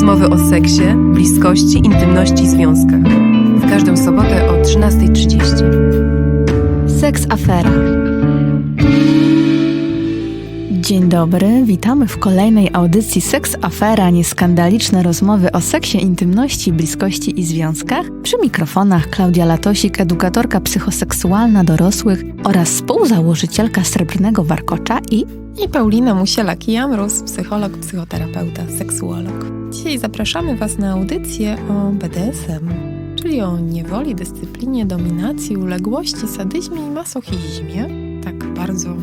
Rozmowy o seksie, bliskości, intymności i związkach. W każdą sobotę o 13.30. Seks Afera. Dzień dobry, witamy w kolejnej audycji Seks Afera, nieskandaliczne rozmowy o seksie, intymności, bliskości i związkach. Przy mikrofonach Klaudia Latosik, edukatorka psychoseksualna dorosłych oraz współzałożycielka Srebrnego Warkocza i I Paulina Musielak-Jamrus, psycholog, psychoterapeuta, seksuolog. Dzisiaj zapraszamy Was na audycję o BDSM, czyli o niewoli, dyscyplinie, dominacji, uległości, sadyzmie i masochizmie. Tak bardzo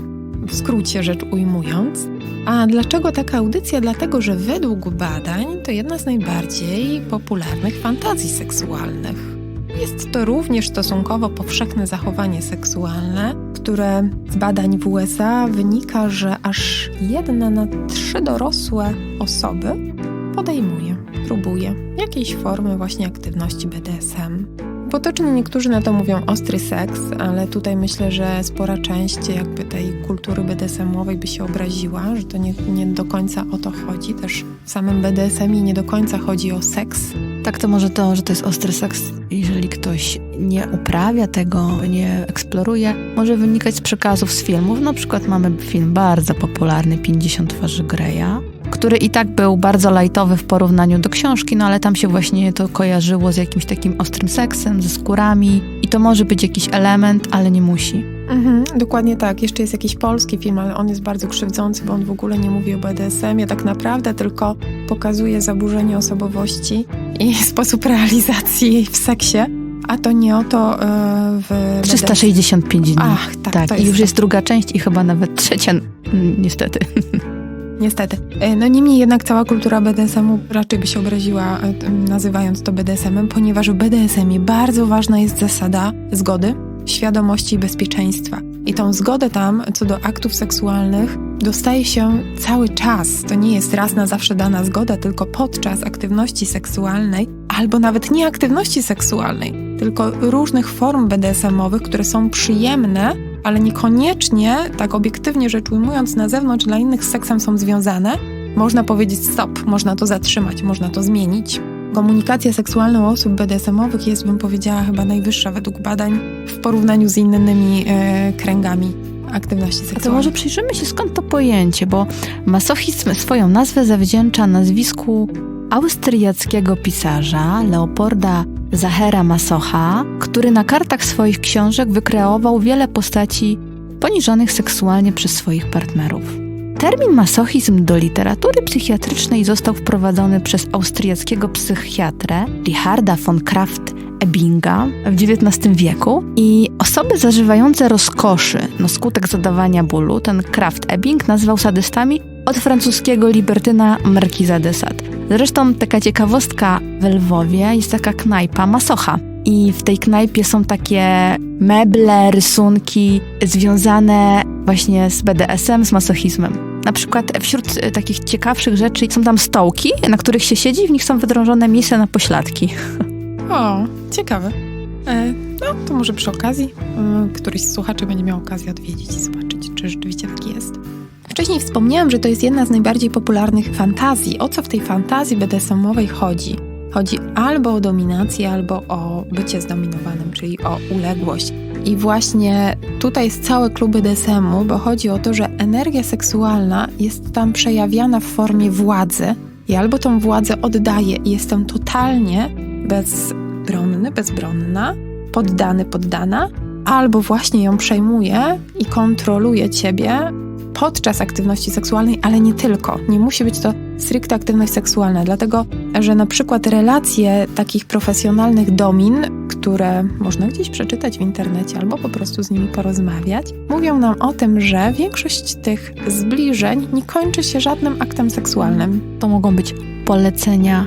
w skrócie rzecz ujmując. A dlaczego taka audycja? Dlatego, że według badań to jedna z najbardziej popularnych fantazji seksualnych. Jest to również stosunkowo powszechne zachowanie seksualne, które z badań w USA wynika, że aż jedna na trzy dorosłe osoby podejmuje, próbuje jakiejś formy właśnie aktywności BDSM. Potocznie niektórzy na to mówią ostry seks, ale tutaj myślę, że spora część jakby tej kultury BDSM-owej by się obraziła, że to nie, nie do końca o to chodzi. Też w samym BDSM-ie nie do końca chodzi o seks, tak to może to, że to jest ostry seks, jeżeli ktoś nie uprawia tego, nie eksploruje, może wynikać z przekazów z filmów. Na przykład mamy film bardzo popularny 50 twarzy Greya, który i tak był bardzo lajtowy w porównaniu do książki, no ale tam się właśnie to kojarzyło z jakimś takim ostrym seksem, ze skórami i to może być jakiś element, ale nie musi. Mhm, dokładnie tak. Jeszcze jest jakiś polski film, ale on jest bardzo krzywdzący, bo on w ogóle nie mówi o BDSM-ie tak naprawdę, tylko pokazuje zaburzenie osobowości i sposób realizacji jej w seksie. A to nie o to e, w 365 dni. Ach, tak, tak. I już to. jest druga część i chyba nawet trzecia, niestety. Niestety. E, No niemniej jednak cała kultura BDSM-u raczej by się obraziła, e, nazywając to BDSM-em, ponieważ w BDSM-ie bardzo ważna jest zasada zgody, świadomości i bezpieczeństwa. I tą zgodę tam co do aktów seksualnych dostaje się cały czas. To nie jest raz na zawsze dana zgoda, tylko podczas aktywności seksualnej, albo nawet nie aktywności seksualnej, tylko różnych form BDSM-owych, które są przyjemne, ale niekoniecznie, tak obiektywnie rzecz ujmując, na zewnątrz dla innych z seksem są związane. Można powiedzieć stop, można to zatrzymać, można to zmienić. Komunikacja seksualna u osób BDSM-owych jest, bym powiedziała, chyba najwyższa według badań w porównaniu z innymi e, kręgami aktywności A seksualnej. to może przyjrzymy się skąd to pojęcie, bo masochizm swoją nazwę zawdzięcza nazwisku austriackiego pisarza Leopolda Zachera Masocha, który na kartach swoich książek wykreował wiele postaci poniżonych seksualnie przez swoich partnerów. Termin masochizm do literatury psychiatrycznej został wprowadzony przez austriackiego psychiatrę Richarda von Kraft-Ebinga w XIX wieku i osoby zażywające rozkoszy na skutek zadawania bólu, ten Kraft-Ebing nazwał sadystami od francuskiego libertyna Markiza de Sade. Zresztą taka ciekawostka w Lwowie jest taka knajpa Masocha. I w tej knajpie są takie meble, rysunki związane właśnie z BDSM, z masochizmem. Na przykład wśród e, takich ciekawszych rzeczy są tam stołki, na których się siedzi w nich są wydrążone miejsca na pośladki. O, ciekawe. E, no, to może przy okazji e, któryś z słuchaczy będzie miał okazję odwiedzić i zobaczyć, czy rzeczywiście tak jest. Wcześniej wspomniałam, że to jest jedna z najbardziej popularnych fantazji. O co w tej fantazji BDSM-owej chodzi? Chodzi albo o dominację, albo o bycie zdominowanym, czyli o uległość. I właśnie tutaj jest cały klub BDSM-u, bo chodzi o to, że energia seksualna jest tam przejawiana w formie władzy i albo tą władzę oddaję i jestem totalnie bezbronny, bezbronna, poddany, poddana, albo właśnie ją przejmuję i kontroluję ciebie podczas aktywności seksualnej, ale nie tylko. Nie musi być to stricte aktywność seksualna, dlatego że na przykład relacje takich profesjonalnych domin, które można gdzieś przeczytać w internecie albo po prostu z nimi porozmawiać, mówią nam o tym, że większość tych zbliżeń nie kończy się żadnym aktem seksualnym. To mogą być polecenia,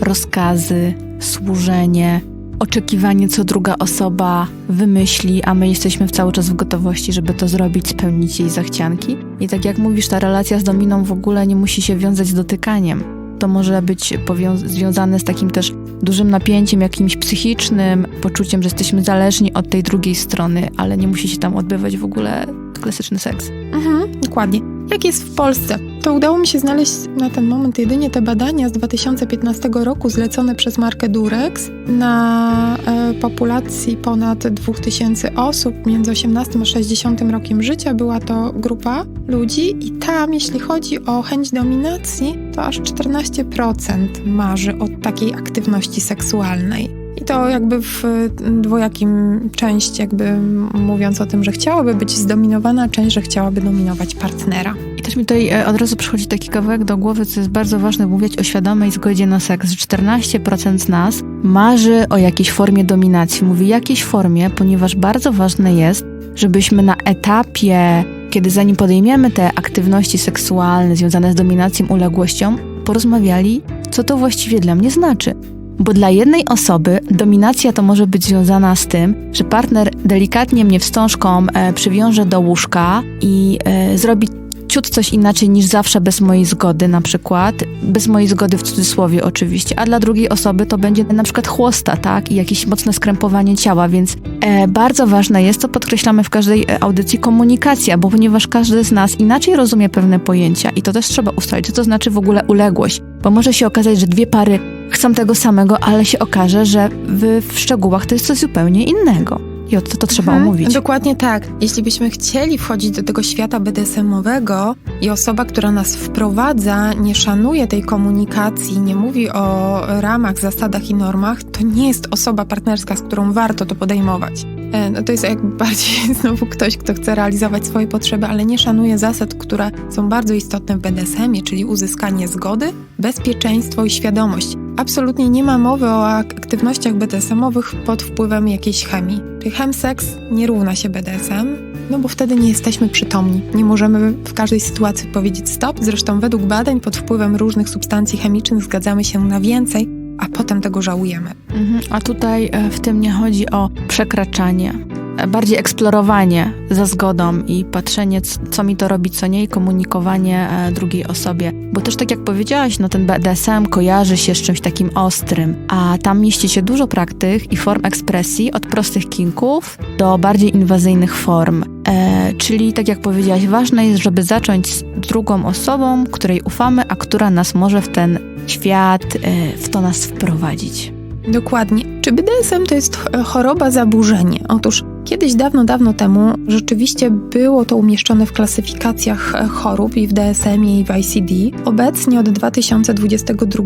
rozkazy, służenie, oczekiwanie, co druga osoba wymyśli, a my jesteśmy cały czas w gotowości, żeby to zrobić, spełnić jej zachcianki. I tak jak mówisz, ta relacja z dominą w ogóle nie musi się wiązać z dotykaniem. To może być związane z takim też dużym napięciem jakimś psychicznym, poczuciem, że jesteśmy zależni od tej drugiej strony, ale nie musi się tam odbywać w ogóle klasyczny seks. Mhm, dokładnie. Jak jest w Polsce? To udało mi się znaleźć na ten moment jedynie te badania z 2015 roku zlecone przez markę Durex na e, populacji ponad 2000 osób między 18 a 60 rokiem życia. Była to grupa ludzi i tam, jeśli chodzi o chęć dominacji, to aż 14% marzy o takiej aktywności seksualnej. I to jakby w dwojakim część, jakby mówiąc o tym, że chciałaby być zdominowana, część, że chciałaby dominować partnera. Też mi tutaj e, od razu przychodzi taki kawałek do głowy, co jest bardzo ważne, mówić o świadomej zgodzie na seks. Że 14% z nas marzy o jakiejś formie dominacji. Mówi jakiejś formie, ponieważ bardzo ważne jest, żebyśmy na etapie, kiedy zanim podejmiemy te aktywności seksualne związane z dominacją, uległością, porozmawiali, co to właściwie dla mnie znaczy. Bo dla jednej osoby dominacja to może być związana z tym, że partner delikatnie mnie wstążką e, przywiąże do łóżka i e, zrobi ciut coś inaczej niż zawsze bez mojej zgody na przykład, bez mojej zgody w cudzysłowie oczywiście, a dla drugiej osoby to będzie na przykład chłosta, tak, i jakieś mocne skrępowanie ciała, więc e, bardzo ważne jest, to podkreślamy w każdej e, audycji, komunikacja, bo ponieważ każdy z nas inaczej rozumie pewne pojęcia i to też trzeba ustalić, co to znaczy w ogóle uległość, bo może się okazać, że dwie pary chcą tego samego, ale się okaże, że w, w szczegółach to jest coś zupełnie innego. I o to, to trzeba Mhm, omówić. Dokładnie tak. Jeśli byśmy chcieli wchodzić do tego świata BDSM-owego i osoba, która nas wprowadza, nie szanuje tej komunikacji, nie mówi o ramach, zasadach i normach, to nie jest osoba partnerska, z którą warto to podejmować. E, No to jest jakby bardziej znowu ktoś, kto chce realizować swoje potrzeby, ale nie szanuje zasad, które są bardzo istotne w BDSM-ie, czyli uzyskanie zgody, bezpieczeństwo i świadomość. Absolutnie nie ma mowy o ak- aktywnościach BDSM-owych pod wpływem jakiejś chemii. Czyli chemseks nie równa się BDSM, no bo wtedy nie jesteśmy przytomni. Nie możemy w każdej sytuacji powiedzieć stop. Zresztą według badań pod wpływem różnych substancji chemicznych zgadzamy się na więcej, a potem tego żałujemy. Mhm. A tutaj e, w tym nie chodzi o przekraczanie, e, bardziej eksplorowanie za zgodą i patrzenie, co mi to robi, co nie, i komunikowanie e, drugiej osobie. Bo też tak jak powiedziałaś, no ten BDSM kojarzy się z czymś takim ostrym, a tam mieści się dużo praktyk i form ekspresji, od prostych kinków do bardziej inwazyjnych form. Czyli tak jak powiedziałaś, ważne jest, żeby zacząć z drugą osobą, której ufamy, a która nas może w ten świat, e, w to nas wprowadzić. Dokładnie. Czy BDSM to jest ch- choroba, zaburzenie? Otóż kiedyś, dawno, dawno temu rzeczywiście było to umieszczone w klasyfikacjach e, chorób i w DSM-ie i w ICD. Obecnie od 2022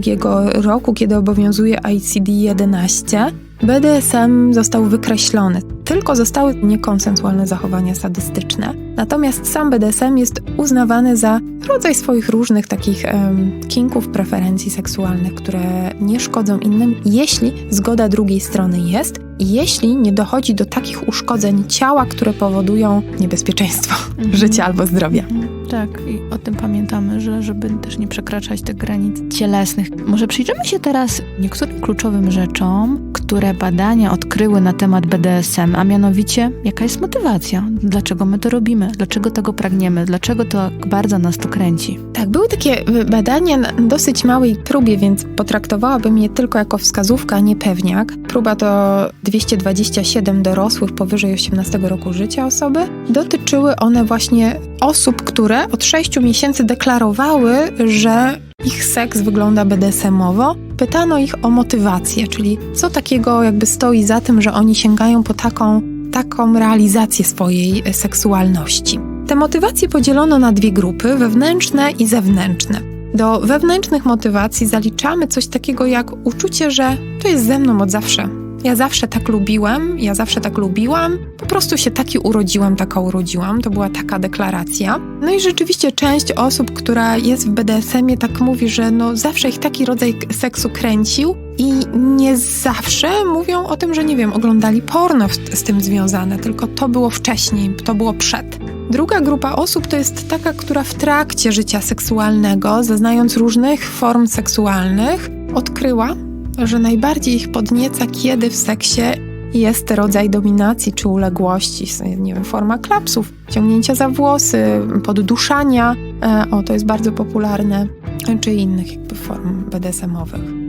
roku, kiedy obowiązuje ICD-11, BDSM został wykreślony. Tylko zostały niekonsensualne zachowania sadystyczne. Natomiast sam BDSM jest uznawany za rodzaj swoich różnych takich em, kinków, preferencji seksualnych, które nie szkodzą innym, jeśli zgoda drugiej strony jest i jeśli nie dochodzi do takich uszkodzeń ciała, które powodują niebezpieczeństwo życia albo zdrowia. Mhm. Tak, i o tym pamiętamy, że żeby też nie przekraczać tych granic cielesnych. Może przyjrzymy się teraz niektórym kluczowym rzeczom, które badania odkryły na temat BDSM, a mianowicie jaka jest motywacja, dlaczego my to robimy, dlaczego tego pragniemy, dlaczego to tak bardzo nas to kręci. Tak, były takie y, badania na dosyć małej próbie, więc potraktowałabym je tylko jako wskazówka, a nie pewniak. Próba to 227 dorosłych powyżej 18 roku życia osoby. Dotyczyły one właśnie osób, które od 6 miesięcy deklarowały, że ich seks wygląda BDSM-owo. Pytano ich o motywację, czyli co takiego jakby stoi za tym, że oni sięgają po taką, taką realizację swojej e, seksualności. Te motywacje podzielono na dwie grupy: wewnętrzne i zewnętrzne. Do wewnętrznych motywacji zaliczamy coś takiego jak uczucie, że to jest ze mną od zawsze. Ja zawsze tak lubiłem, ja zawsze tak lubiłam, po prostu się taki urodziłam, taka urodziłam. To była taka deklaracja. No i rzeczywiście część osób, która jest w BDSM-ie, tak mówi, że no zawsze ich taki rodzaj seksu kręcił i nie zawsze mówią o tym, że nie wiem, oglądali porno z tym związane, tylko to było wcześniej, to było przed. Druga grupa osób to jest taka, która w trakcie życia seksualnego, zaznając różnych form seksualnych, odkryła, że najbardziej ich podnieca, kiedy w seksie jest rodzaj dominacji czy uległości, nie wiem, forma klapsów, ciągnięcia za włosy, podduszania, e, o to jest bardzo popularne, czy innych jakby form BDSM-owych.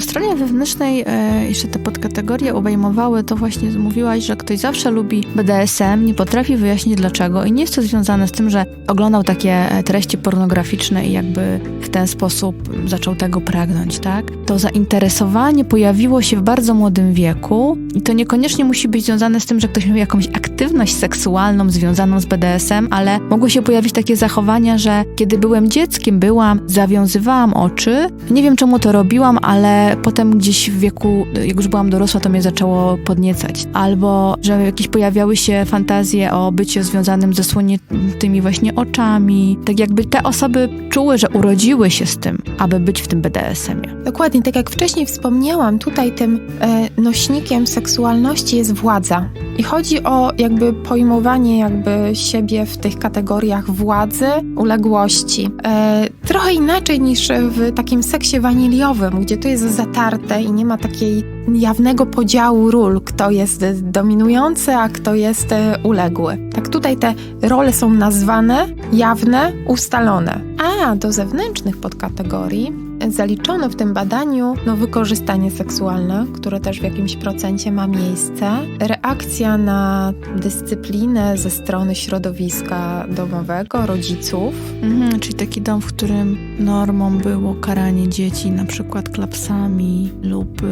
Po stronie wewnętrznej e, jeszcze te podkategorie obejmowały to właśnie mówiłaś, że ktoś zawsze lubi BDSM, nie potrafi wyjaśnić dlaczego i nie jest to związane z tym, że oglądał takie e, treści pornograficzne i jakby w ten sposób zaczął tego pragnąć, tak? To zainteresowanie pojawiło się w bardzo młodym wieku i to niekoniecznie musi być związane z tym, że ktoś miał jakąś aktywność seksualną związaną z BDSM, ale mogły się pojawić takie zachowania, że kiedy byłem dzieckiem, byłam, zawiązywałam oczy. Nie wiem czemu to robiłam, ale potem gdzieś w wieku, jak już byłam dorosła, to mnie zaczęło podniecać. Albo, że jakieś pojawiały się fantazje o byciu związanym ze słoniętymi właśnie oczami. Tak jakby te osoby czuły, że urodziły się z tym, aby być w tym BDSM-ie. Dokładnie, tak jak wcześniej wspomniałam, tutaj tym e, nośnikiem seksualności jest władza. I chodzi o jakby pojmowanie jakby siebie w tych kategoriach władzy, uległości. E, trochę inaczej niż w takim seksie waniliowym, gdzie to jest zatarte i nie ma takiej jawnego podziału ról, kto jest dominujący, a kto jest e, uległy. Tak tutaj te role są nazwane, jawne, ustalone. A do zewnętrznych podkategorii zaliczono w tym badaniu no, wykorzystanie seksualne, które też w jakimś procencie ma miejsce, reakcja na dyscyplinę ze strony środowiska domowego, rodziców. Mhm, czyli taki dom, w którym normą było karanie dzieci na przykład klapsami lub y,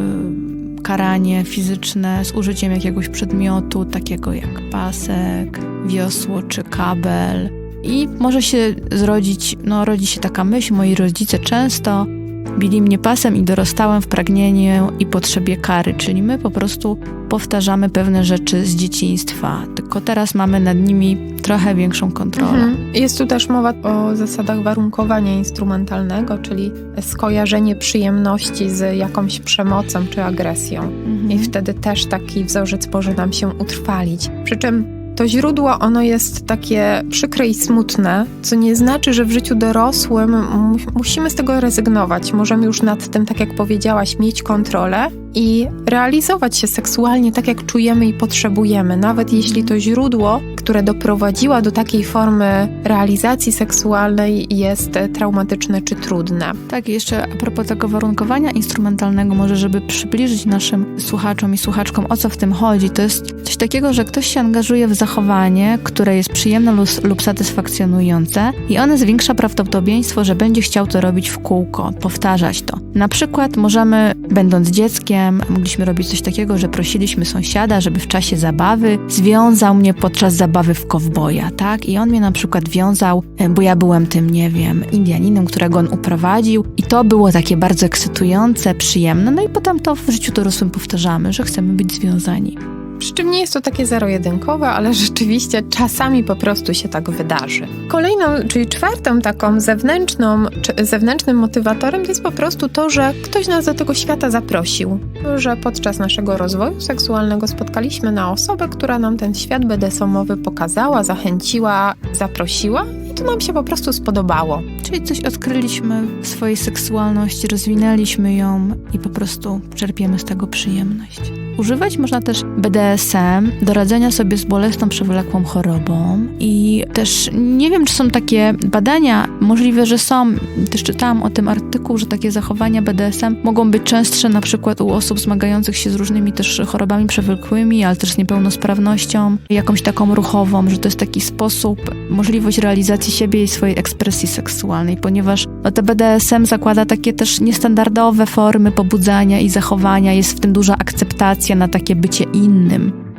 karanie fizyczne z użyciem jakiegoś przedmiotu, takiego jak pasek, wiosło czy kabel. I może się zrodzić, no rodzi się taka myśl, moi rodzice często bili mnie pasem i dorastałem w pragnieniu i potrzebie kary, czyli my po prostu powtarzamy pewne rzeczy z dzieciństwa, tylko teraz mamy nad nimi trochę większą kontrolę. Mhm. Jest tu też mowa o zasadach warunkowania instrumentalnego, czyli skojarzenie przyjemności z jakąś przemocą czy agresją. Mhm. I wtedy też taki wzorzec może nam się utrwalić. Przy czym to źródło, ono jest takie przykre i smutne, co nie znaczy, że w życiu dorosłym mu- musimy z tego rezygnować. Możemy już nad tym, tak jak powiedziałaś, mieć kontrolę i realizować się seksualnie tak, jak czujemy i potrzebujemy, nawet jeśli to źródło, które doprowadziła do takiej formy realizacji seksualnej jest traumatyczne czy trudne. Tak, jeszcze a propos tego warunkowania instrumentalnego, może żeby przybliżyć naszym słuchaczom i słuchaczkom, o co w tym chodzi, to jest coś takiego, że ktoś się angażuje w zachowanie, które jest przyjemne lub, lub satysfakcjonujące i one zwiększa prawdopodobieństwo, że będzie chciał to robić w kółko, powtarzać to. Na przykład możemy, będąc dzieckiem, mogliśmy robić coś takiego, że prosiliśmy sąsiada, żeby w czasie zabawy związał mnie podczas zabawy w kowboja, tak? I on mnie na przykład wiązał, e, bo ja byłem tym, nie wiem, Indianinem, którego on uprowadził i to było takie bardzo ekscytujące, przyjemne, no i potem to w życiu dorosłym powtarzamy, że chcemy być związani. Przy czym nie jest to takie zero-jedynkowe, ale rzeczywiście czasami po prostu się tak wydarzy. Kolejną, czyli czwartą taką zewnętrzną, zewnętrznym motywatorem jest po prostu to, że ktoś nas do tego świata zaprosił. Że podczas naszego rozwoju seksualnego spotkaliśmy na osobę, która nam ten świat BDSM-owy pokazała, zachęciła, zaprosiła i to nam się po prostu spodobało. Czyli coś odkryliśmy w swojej seksualności, rozwinęliśmy ją i po prostu czerpiemy z tego przyjemność. Używać. Można też BDSM do radzenia sobie z bolesną, przewlekłą chorobą. I też nie wiem, czy są takie badania, możliwe, że są, też czytałam o tym artykuł, że takie zachowania BDSM mogą być częstsze na przykład u osób zmagających się z różnymi też chorobami przewlekłymi, ale też z niepełnosprawnością, jakąś taką ruchową, że to jest taki sposób, możliwość realizacji siebie i swojej ekspresji seksualnej, ponieważ no, te BDSM zakłada takie też niestandardowe formy pobudzania i zachowania, jest w tym duża akceptacja na takie bycie innym.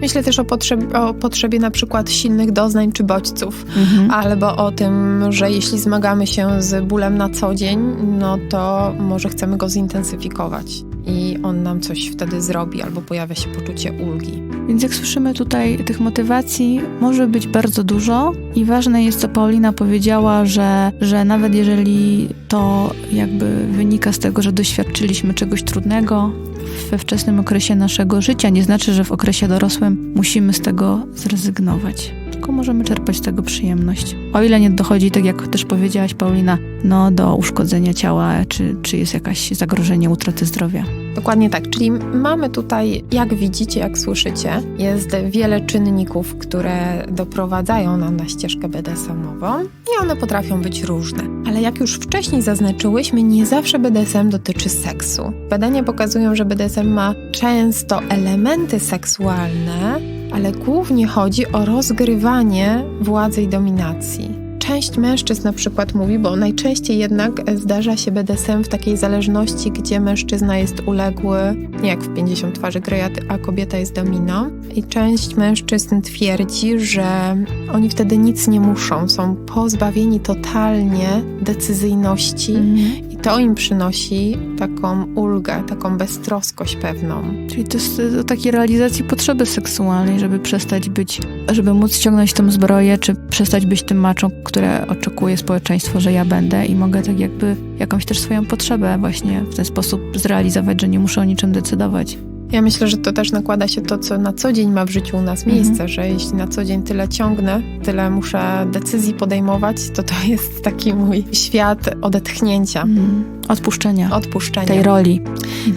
Myślę też o, potrzeb- o potrzebie na przykład silnych doznań czy bodźców. Mhm. Albo o tym, że jeśli zmagamy się z bólem na co dzień, no to może chcemy go zintensyfikować i on nam coś wtedy zrobi, albo pojawia się poczucie ulgi. Więc jak słyszymy tutaj, tych motywacji może być bardzo dużo i ważne jest, co Paulina powiedziała, że, że nawet jeżeli to jakby wynika z tego, że doświadczyliśmy czegoś trudnego we wczesnym okresie naszego życia, nie znaczy, że w okresie dorosłym musimy z tego zrezygnować. Tylko możemy czerpać z tego przyjemność. O ile nie dochodzi, tak jak też powiedziałaś Paulina, no do uszkodzenia ciała, czy, czy jest jakieś zagrożenie utraty zdrowia. Dokładnie tak, czyli mamy tutaj, jak widzicie, jak słyszycie, jest wiele czynników, które doprowadzają nam na ścieżkę BDSM-ową i one potrafią być różne. Ale jak już wcześniej zaznaczyłyśmy, nie zawsze BDSM dotyczy seksu. Badania pokazują, że BDSM ma często elementy seksualne, ale głównie chodzi o rozgrywanie władzy i dominacji. Część mężczyzn na przykład mówi, bo najczęściej jednak zdarza się BDSM w takiej zależności, gdzie mężczyzna jest uległy, nie jak w 50 twarzy gry, a kobieta jest dominą. I część mężczyzn twierdzi, że oni wtedy nic nie muszą, są pozbawieni totalnie decyzyjności i to im przynosi taką ulgę, taką beztroskość pewną. Czyli to jest do takiej realizacji potrzeby seksualnej, żeby przestać być, żeby móc ściągnąć tą zbroję, czy przestać być tym maczą, które oczekuje społeczeństwo, że ja będę i mogę tak jakby jakąś też swoją potrzebę właśnie w ten sposób zrealizować, że nie muszę o niczym decydować. Ja myślę, że to też nakłada się to, co na co dzień ma w życiu u nas Mhm. miejsce, że jeśli na co dzień tyle ciągnę, tyle muszę decyzji podejmować, to to jest taki mój świat odetchnięcia, Mhm. Odpuszczenia odpuszczenia. tej roli.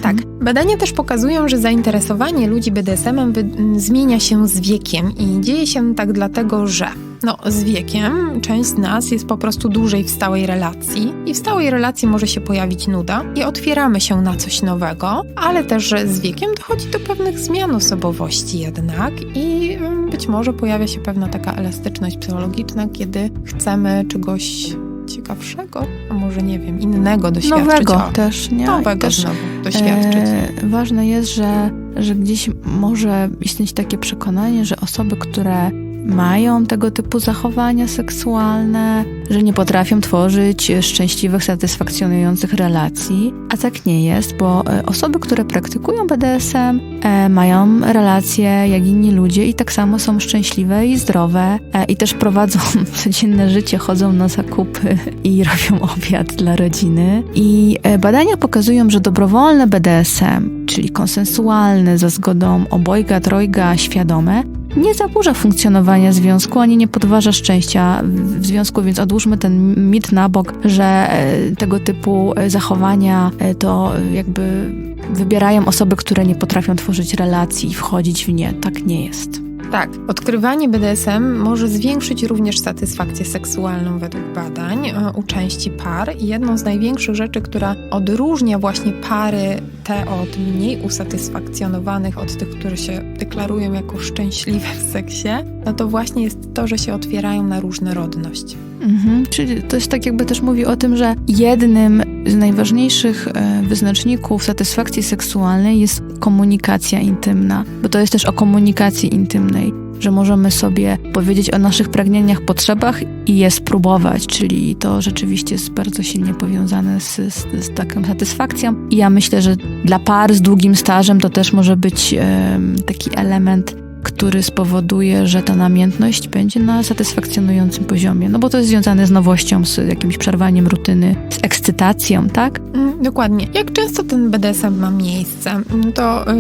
Tak. Badania też pokazują, że zainteresowanie ludzi BDSM-em zmienia się z wiekiem i dzieje się tak dlatego, że no, z wiekiem część z nas jest po prostu dłużej w stałej relacji i w stałej relacji może się pojawić nuda i otwieramy się na coś nowego, ale też z wiekiem dochodzi do pewnych zmian osobowości jednak i ym, być może pojawia się pewna taka elastyczność psychologiczna, kiedy chcemy czegoś ciekawszego, a może nie wiem, innego doświadczyć. Nowego O, też, nie? Nowego też, znowu doświadczyć. E, ważne jest, że, że gdzieś może istnieć takie przekonanie, że osoby, które mają tego typu zachowania seksualne, że nie potrafią tworzyć szczęśliwych, satysfakcjonujących relacji, a tak nie jest, bo e, osoby, które praktykują BDSM, e, mają relacje jak inni ludzie i tak samo są szczęśliwe i zdrowe e, i też prowadzą codzienne życie, chodzą na zakupy i robią obiad dla rodziny. I badania pokazują, że dobrowolne BDSM, czyli konsensualne, za zgodą obojga, trojga, świadome, nie zaburza funkcjonowania związku, ani nie podważa szczęścia w- związku, więc odłóżmy ten mit na bok, że e, tego typu e, zachowania e, to jakby wybierają osoby, które nie potrafią tworzyć relacji i wchodzić w nie. Tak nie jest. Tak, odkrywanie BDSM może zwiększyć również satysfakcję seksualną według badań e, u części par. I jedną z największych rzeczy, która odróżnia właśnie pary te od mniej usatysfakcjonowanych, od tych, które się deklarują jako szczęśliwe w seksie, no to właśnie jest to, że się otwierają na różnorodność. Mhm. Czyli to jest tak jakby też mówi o tym, że jednym z najważniejszych e, wyznaczników satysfakcji seksualnej jest komunikacja intymna, bo to jest też o komunikacji intymnej, że możemy sobie powiedzieć o naszych pragnieniach, potrzebach i je spróbować, czyli to rzeczywiście jest bardzo silnie powiązane z, z, z taką satysfakcją. I ja myślę, że dla par z długim stażem to też może być em, taki element który spowoduje, że ta namiętność będzie na satysfakcjonującym poziomie. No bo to jest związane z nowością, z jakimś przerwaniem rutyny, z ekscytacją, tak? Mm, Dokładnie. Jak często ten BDSM ma miejsce? Mm, To y,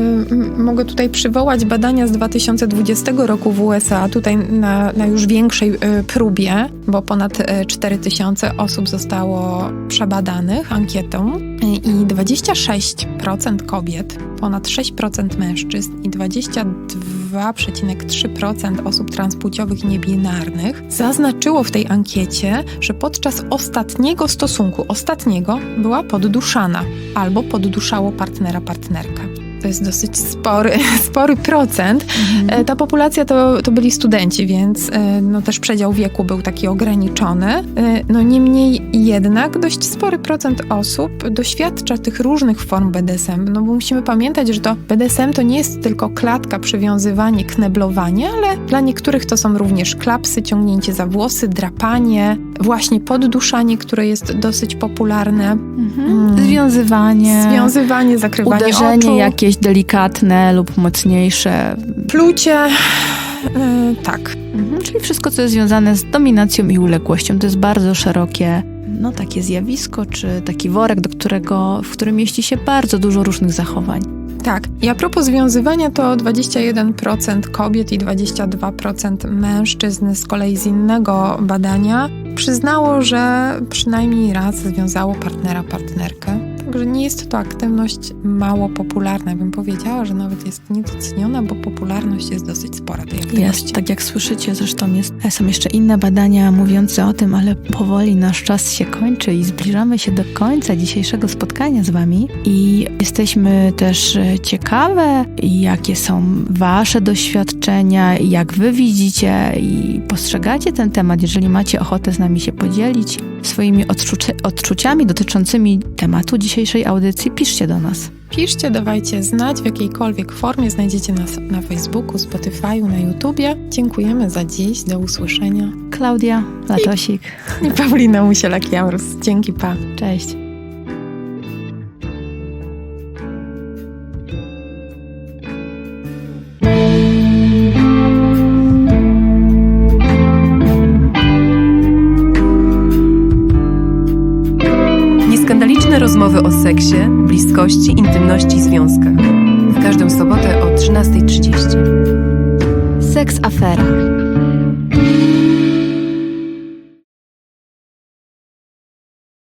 mogę tutaj przywołać badania z 2020 roku w USA, tutaj na, na już większej y, próbie, bo ponad y, 4000 osób zostało przebadanych ankietą y, i 26% kobiet, ponad 6% mężczyzn i 22,3% osób transpłciowych niebinarnych zaznaczyło w tej ankiecie, że podczas ostatniego stosunku, ostatniego, była podduszana albo podduszało partnera, partnerkę. To jest dosyć spory, spory procent. E, Ta populacja to, to byli studenci, więc e, no, też przedział wieku był taki ograniczony. E, No niemniej jednak dość spory procent osób doświadcza tych różnych form BDSM, no bo musimy pamiętać, że to BDSM to nie jest tylko klatka, przywiązywanie, kneblowanie, ale dla niektórych to są również klapsy, ciągnięcie za włosy, drapanie, właśnie podduszanie, które jest dosyć popularne, Mhm. Mm. Związywanie, związywanie, zakrywanie uderzenie oczu. jakieś delikatne lub mocniejsze. Plucie. e, tak. Mhm. Czyli wszystko, co jest związane z dominacją i uległością. To jest bardzo szerokie no, takie zjawisko, czy taki worek, do którego, w którym mieści się bardzo dużo różnych zachowań. Tak. I a propos związywania, to 21% kobiet i 22% mężczyzn z kolei z innego badania przyznało, że przynajmniej raz związało partnera, partnerkę. Także nie jest to aktywność mało popularna. Bym powiedziała, że nawet jest niedoceniona, bo popularność jest dosyć spora tej aktywności. Jest, tak jak słyszycie, zresztą jest, są jeszcze inne badania mówiące o tym, ale powoli nasz czas się kończy i zbliżamy się do końca dzisiejszego spotkania z Wami. I jesteśmy też ciekawe, jakie są Wasze doświadczenia, jak Wy widzicie i postrzegacie ten temat. Jeżeli macie ochotę z nami się podzielić swoimi odczuci- odczuciami dotyczącymi tematu dzisiejszej audycji, piszcie do nas. Piszcie, dawajcie znać w jakiejkolwiek formie. Znajdziecie nas na Facebooku, Spotify'u, na YouTubie. Dziękujemy za dziś. Do usłyszenia. Klaudia, Latosik, I Paulina Musielak-Jaurus. Dzięki, pa. cześć. Seksie, bliskości, intymności i związkach. W każdą sobotę o 13.30. Seks afera.